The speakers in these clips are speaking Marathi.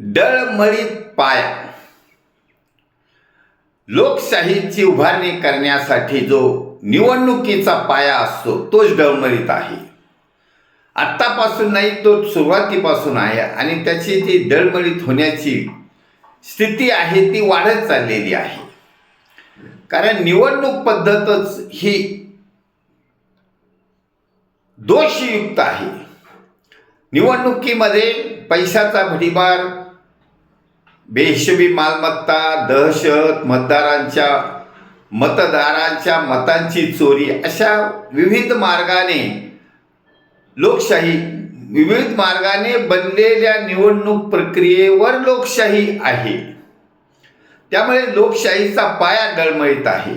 डळमळीत पाया. लोकशाहीची उभारणी करण्यासाठी जो निवडणुकीचा पाया असतो तोच डळमळीत आहे. आत्तापासून नाही तो सुरुवातीपासून आहे आणि त्याची ती डळमळीत होण्याची स्थिती आहे ती वाढत चाललेली आहे. कारण निवडणूक पद्धतच ही दोषयुक्त आहे. निवडणुकीमध्ये पैशाचा भडीमार बेहिशोबी मालमत्ता दहशत मतदारांच्या मतदारांच्या मतांची चोरी अशा विविध मार्गाने लोकशाही विविध मार्गाने बनलेल्या निवडणूक प्रक्रियेवर लोकशाही आहे. त्यामुळे लोकशाहीचा पाया डळमळीत आहे.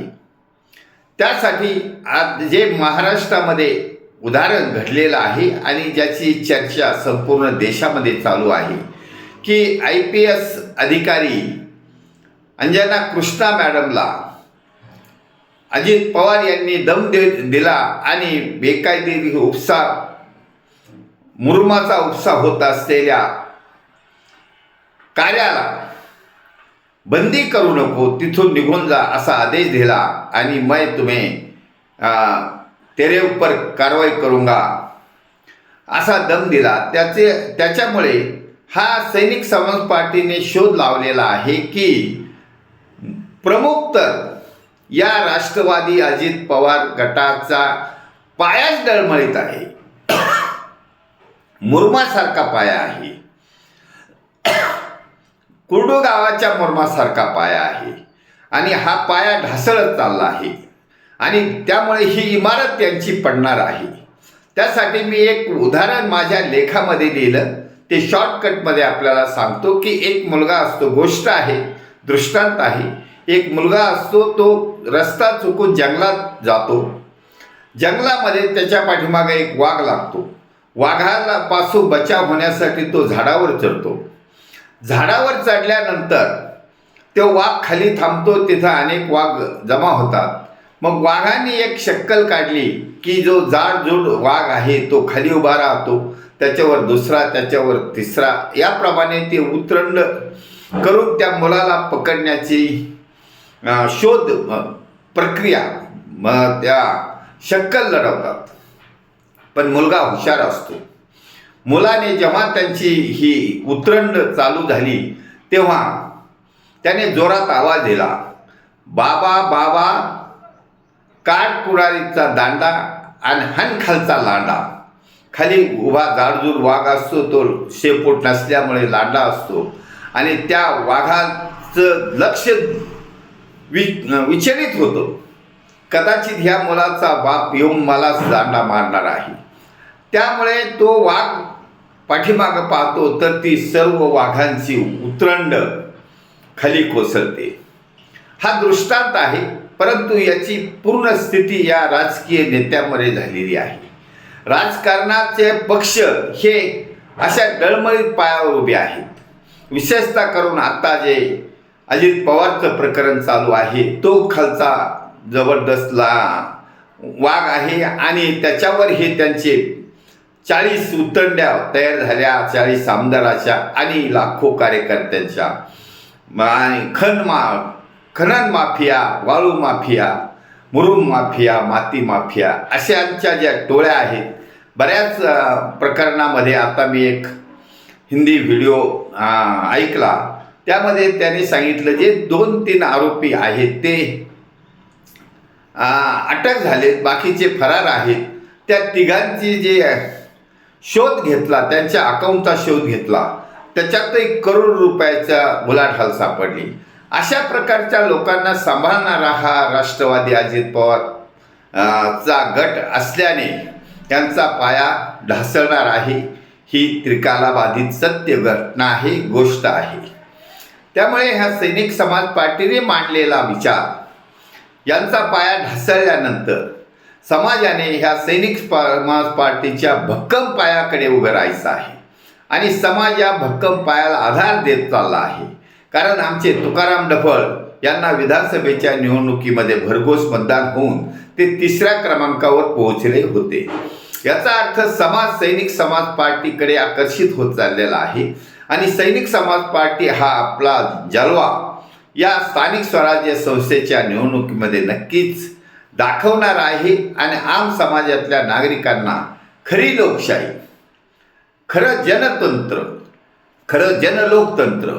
त्यासाठी आज जे महाराष्ट्रामध्ये उदाहरण घडलेलं आहे आणि ज्याची चर्चा संपूर्ण देशामध्ये चालू आहे की आय पी एस अधिकारी अंजना कृष्णा मॅडमला अजित पवार यांनी दम दे दिला आणि बेकायदेशीर उपसा मुरुमाचा उपसा होत असलेल्या कार्याला बंदी करू नको तिथून निघून जा असा आदेश दिला आणि मैं तुम्ही तेरे ऊपर कारवाई करूंगा असा दम दिला. त्याचे त्याच्यामुळे हा सैनिक समाज पार्टीने शोध लावलेला आहे की प्रमुख तर या राष्ट्रवादी अजित पवार गटाचा पायाच डळमळीत आहे. मुरमासारखा पाया आहे. कुर्डू गावाच्या मुरमासारखा पाया आहे. आणि हा पाया ढासळत चालला आहे. आणि त्यामुळे ही इमारत त्यांची पडणार आहे. त्यासाठी मी एक उदाहरण माझ्या लेखामध्ये लिहिलं. ते शॉर्टकटमध्ये आपल्याला सांगतो की एक मुलगा असतो गोष्ट आहे दृष्टांत आहे. एक मुलगा असतो तो रस्ता चुकून जंगलात जातो. जंगलामध्ये त्याच्या पाठीमागे एक वाघ लागतो. वाघाला पासून बचाव होण्यासाठी तो झाडावर चढतो. झाडावर चढल्यानंतर तो वाघ खाली थांबतो तिथं अनेक वाघ जमा होतात. मग वाघाने एक शक्कल काढली की जो जाडजूड वाघ आहे तो खाली उभा राहतो. त्याच्यावर दुसरा त्याच्यावर तिसरा. याप्रमाणे ते उतरंड करून त्या मुलाला पकडण्याची शोध प्रक्रिया मग त्या शक्कल लढवतात. पण मुलगा हुशार असतो. मुलाने जेव्हा त्यांची ही उतरंड चालू झाली तेव्हा त्याने जोरात आवाज दिला बाबा बाबा काठ कुडारीचा दांडा आणि हन खालचा लांडा. खाली उभा जाडजूड वाघ असतो तो शेपूट नसल्यामुळे लांडा असतो. आणि त्या वाघाचं लक्ष वि विचलित होतं. कदाचित ह्या मुलाचा बाप येऊन मलाच दांडा मारणार आहे. त्यामुळे तो वाघ पाठीमागं पाहतो तर ती सर्व वाघांची उतरंड खाली कोसळते. हा दृष्टांत आहे परंतु याची पूर्ण स्थिती या राजकीय नेत्यामध्ये झालेली आहे. राजकारणाचे पक्ष हे अशा डळमळीत पायावर उभे आहेत. विशेषतः करून आता जे अजित पवारचं प्रकरण चालू आहे तो खालचा जबरदस्तला वाघ आहे आणि त्याच्यावर हे त्यांचे चाळीस उतंड्या तयार झाल्या चाळीस आमदाराच्या आणि लाखो कार्यकर्त्यांच्या. आणि खन मा खनन माफिया वाळू माफिया मुरुम माफिया माती माफिया अशांच्या ज्या टोळ्या आहेत बऱ्याच प्रकरणामध्ये आता मी एक हिंदी व्हिडिओ ऐकला. त्यामध्ये त्यांनी सांगितलं जे दोन तीन आरोपी आहेत ते अटक झालेत बाकीचे फरार आहेत. त्या तिघांची जे शोध घेतला त्यांच्या अकाउंटचा शोध घेतला त्याच्यातही करोड रुपयाच्या मुलाढाल सापडली. अशा प्रकारच्या लोकांना सांभाळणारा हा राष्ट्रवादी अजित पवार चा गट असल्याने त्यांचा पाया ढासळणार आहे. ही त्रिकालाबाधित सत्य घटना आहे गोष्ट आहे. त्यामुळे ह्या सैनिक समाज पार्टीने मांडलेला विचार यांचा पाया ढासळल्यानंतर समाजाने ह्या सैनिक समाज पार्टीच्या भक्कम पायाकडे उभं राहायचं आहे. आणि समाज या भक्कम पायाला आधार देत चालला आहे. कारण आमचे तुकाराम डफळ यांना विधानसभेच्या निवडणुकीमध्ये भरघोस मतदान होऊन ते तिसऱ्या क्रमांकावर पोहोचले होते. याचा अर्थ समाज सैनिक समाज पार्टीकडे आकर्षित होत चाललेला आहे. आणि सैनिक समाज पार्टी हा आपला जलवा. या स्थानिक स्वराज्य संस्थेच्या निवडणुकीमध्ये नक्कीच दाखवणार आहे आणि आम समाजातल्या नागरिकांना खरी लोकशाही खरं जनतंत्र खरं जनलोकतंत्र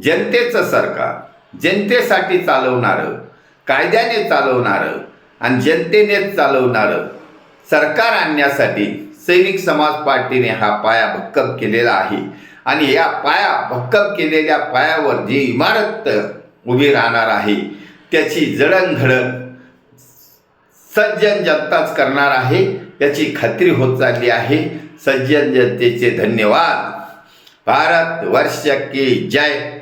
जनतेचं सरकार जनतेसाठी चालवणारं कायद्याने चालवणारं आणि जनतेनेच चालवणारं सरकार आणण्यासाठी सैनिक समाज पार्टीने हा पाया भक्कम केलेला आहे. आणि या पाया भक्कम केलेल्या पायावर जी इमारत उभी राहणार आहे त्याची जडणघडण सज्जन जनताच करणार आहे याची खात्री होत चालली आहे. सज्जन जनतेचे धन्यवाद. भारत वर्ष की जय.